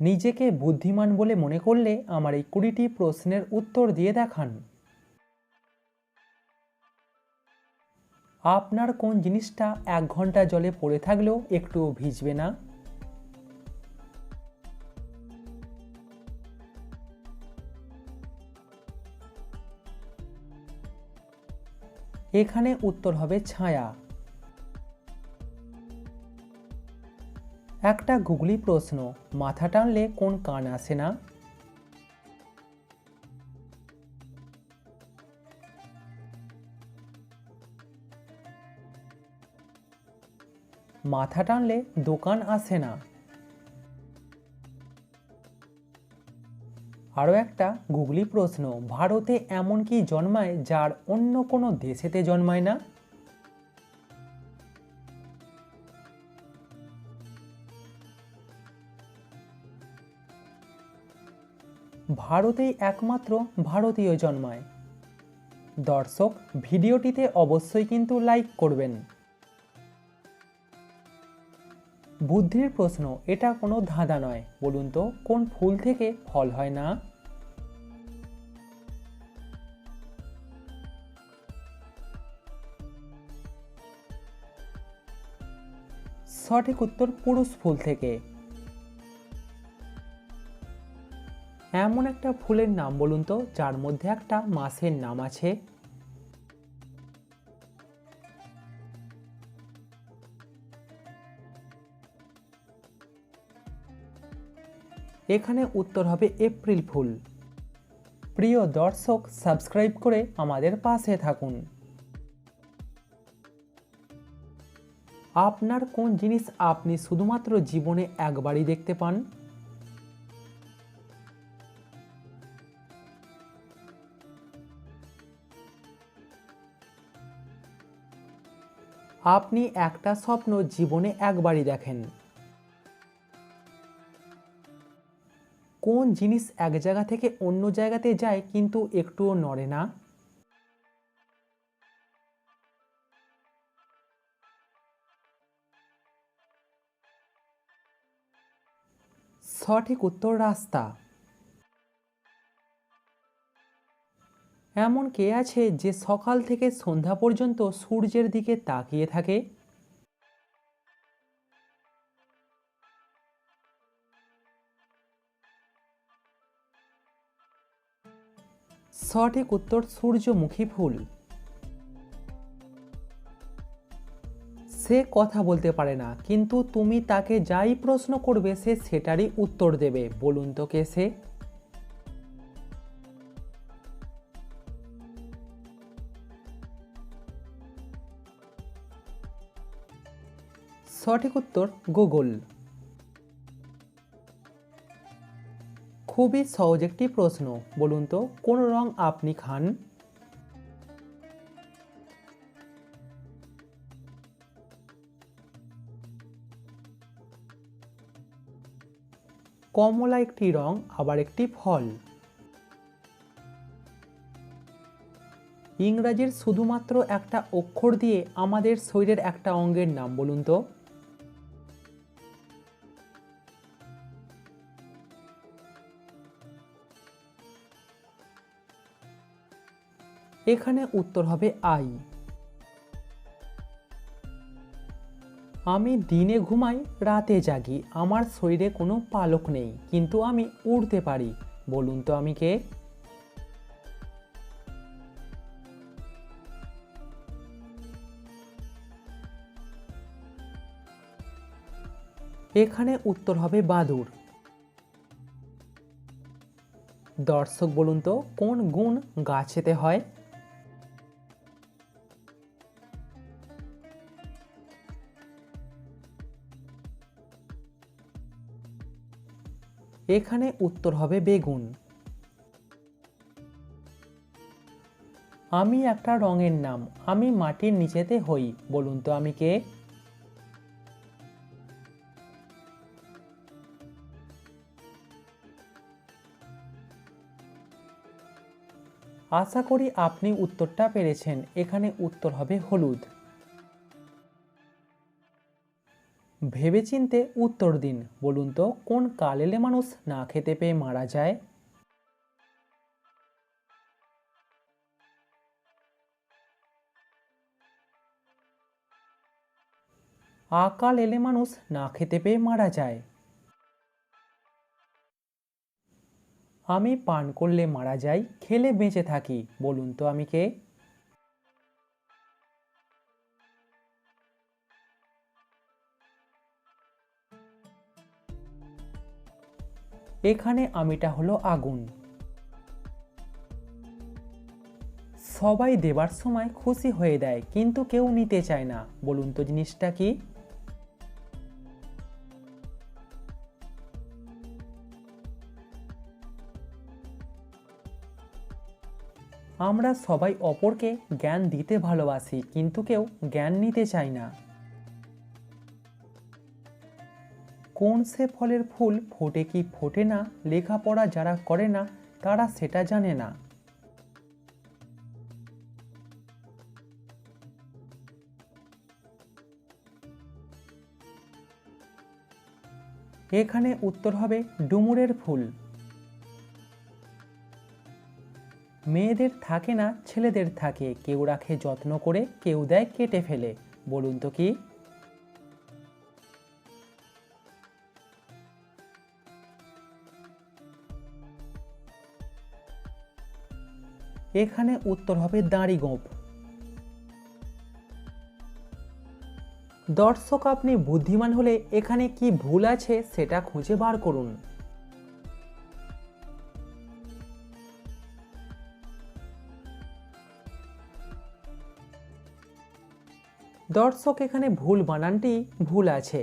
নিজেকে বুদ্ধিমান বলে মনে করলে আমার এই কুড়িটি প্রশ্নের উত্তর দিয়ে দেখান। আপনার কোন জিনিসটা এক ঘণ্টা জলে পড়ে থাকলেও একটুও ভিজবে না? এখানে উত্তর হবে ছায়া। একটা গুগলি প্রশ্ন, মাথা টানলে কোন কান আসে না? মাথা টানলে দোকান আসে না। আরও একটা গুগলি প্রশ্ন, ভারতে এমন কি জন্মায় যার অন্য কোনো দেশেতে জন্মায় না? ভারতেই একমাত্র ভারতীয় জন্মায়। দর্শক, ভিডিওটিতে অবশ্যই কিন্তু লাইক করবেন। বুদ্ধির প্রশ্ন, এটা কোনো ধাঁধা নয়। বলুন তো, কোন ফুল থেকে ফল হয় না? সঠিক উত্তর পুরুষ ফুল থেকে। এমন একটা ফুলের নাম বলুন তো, যার মধ্যে একটা মাসের নাম আছে? এখানে উত্তর হবে এপ্রিল ফুল। প্রিয় দর্শক, সাবস্ক্রাইব করে আমাদের পাশে থাকুন। আপনার কোন জিনিস আপনি শুধুমাত্র জীবনে একবারই দেখতে পান? আপনি একটা স্বপ্ন জীবনে একবারই দেখেন। কোন জিনিস এক জায়গা থেকে অন্য জায়গাতে যায় কিন্তু একটুও নড়ে না? সঠিক উত্তর রাস্তা। এমন কে আছে যে সকাল থেকে সন্ধ্যা পর্যন্ত সূর্যের দিকে তাকিয়ে থাকে? সঠিক উত্তর সূর্যমুখী ফুল। সে কথা বলতে পারে না, কিন্তু তুমি তাকে যাই প্রশ্ন করবে সে সেটারই উত্তর দেবে। বলুন তো কে সে? সঠিক উত্তর গুগল। খুবই সহজ একটি প্রশ্ন, বলুন তো, কোন রং আপনি খান? কমলা একটি রং, আবার একটি ফল। ইংরাজির শুধুমাত্র একটা অক্ষর দিয়ে আমাদের শরীরের একটা অঙ্গের নাম, বলুন তো। এখানে উত্তর হবে আই। আমি দিনে ঘুমাই, রাতে জাগি। আমার শরীরে কোনো পালক নেই, কিন্তু আমি উড়তে পারি। বলুন তো আমি কে? এখানে উত্তর হবে বাদুর দর্শক বলুন তো, কোন গুণ গাছেতে হয়? এখানে উত্তর হবে বেগুন। আমি একটা রঙের নাম, আমি মাটির নিচেতে হই, বলুন তো আমি কে? আশা করি আপনি উত্তরটা পেরেছেন, এখানে উত্তর হবে হলুদ। ভেবেচিন্তে উত্তর দিন, বলুন তো, কোন কাল এলে মানুষ না খেতে পেয়ে মারা যায়? আকাল এলে মানুষ না খেতে পেয়ে মারা যায়। আমি পান করলে মারা যাই, খেলে বেঁচে থাকি, বলুন তো আমি কে? এখানে আমিটা হলো আগুন। সবাই দেবার সময় খুশি হয়ে দেয়, কিন্তু কেউ নিতে চায় না। বলুন তো জিনিসটা কি? আমরা সবাই অপরকে জ্ঞান দিতে ভালোবাসি, কিন্তু কেউ জ্ঞান নিতে চায় না। কোন সে ফলের ফুল ফোটে কি ফোটে না, লেখাপড়া যারা করে না, তারা সেটা জানে না। এখানে উত্তর হবে ডুমুরের ফুল। মেয়েদের থাকে না, ছেলেদের থাকে। কেউ রাখে যত্ন করে, কেউ দেয় কেটে ফেলে। বলুন তো কি? এখানে উত্তর হবে দাঁড়ি গোঁপ দর্শক, আপনি বুদ্ধিমান হলে এখানে কি ভুল আছে সেটা খুঁজে বার করুন। দর্শক, এখানে ভুল বানানটি ভুল আছে।